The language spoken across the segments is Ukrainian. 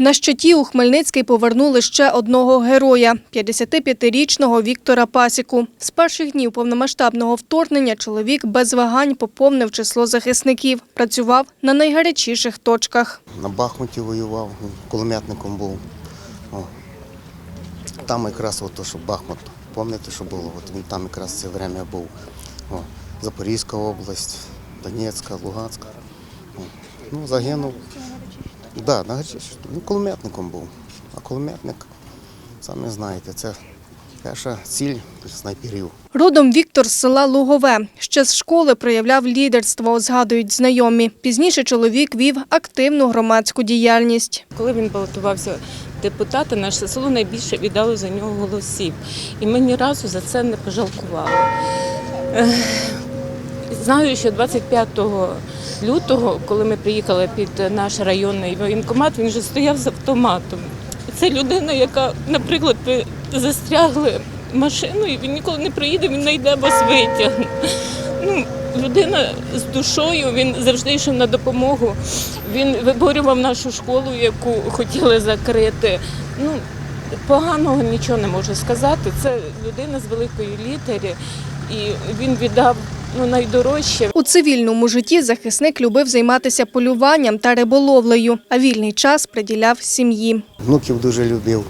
На щиті у Хмельницький повернули ще одного героя – 55-річного Віктора Пасіку. З перших днів повномасштабного вторгнення чоловік без вагань поповнив число захисників. Працював на найгарячіших точках. На Бахмуті воював, кулеметником був. Там якраз от то, що Бахмут, пам'ятаєте, що було? От він там якраз це время був. О. Запорізька область, Донецька, Луганська. О. Ну, загинув. Да, на гарячі- ну, кулеметником був. А кулеметник, самі знаєте, це перша ціль снайперів. Родом Віктор з села Лугове. Ще з школи проявляв лідерство, згадують знайомі. Пізніше чоловік вів активну громадську діяльність. Коли він балотувався в депутати, наше село найбільше віддало за нього голосів. І ми ні разу за це не пожалкували. Знаю, що 25 лютого, коли ми приїхали під наш районний воєнкомат, він вже стояв з автоматом. Це людина, яка, наприклад, застрягли машину, і він ніколи не приїде, він знайде вас витягне. Ну, людина з душою, він завжди йшов на допомогу. Він виборював нашу школу, яку хотіли закрити. Ну, поганого нічого не можу сказати. Це людина з великої літери, і він віддав ну, найдорожче. У цивільному житті захисник любив займатися полюванням та риболовлею, а вільний час приділяв сім'ї. Внуків дуже любив,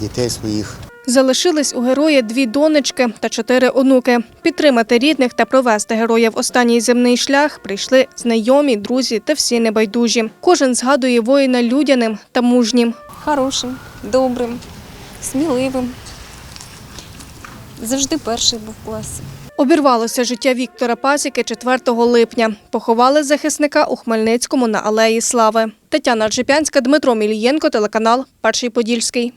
дітей своїх. Залишились у героя дві донечки та чотири онуки. Підтримати рідних та провести героя в останній земний шлях прийшли знайомі, друзі та всі небайдужі. Кожен згадує воїна людяним та мужнім. хорошим, добрим, сміливим. Завжди перший був в класі. Обірвалося життя Віктора Пасіки 4 липня. Поховали захисника у Хмельницькому на Алеї Слави. Тетяна Джипянська, Дмитро Мілієнко, телеканал Перший Подільський.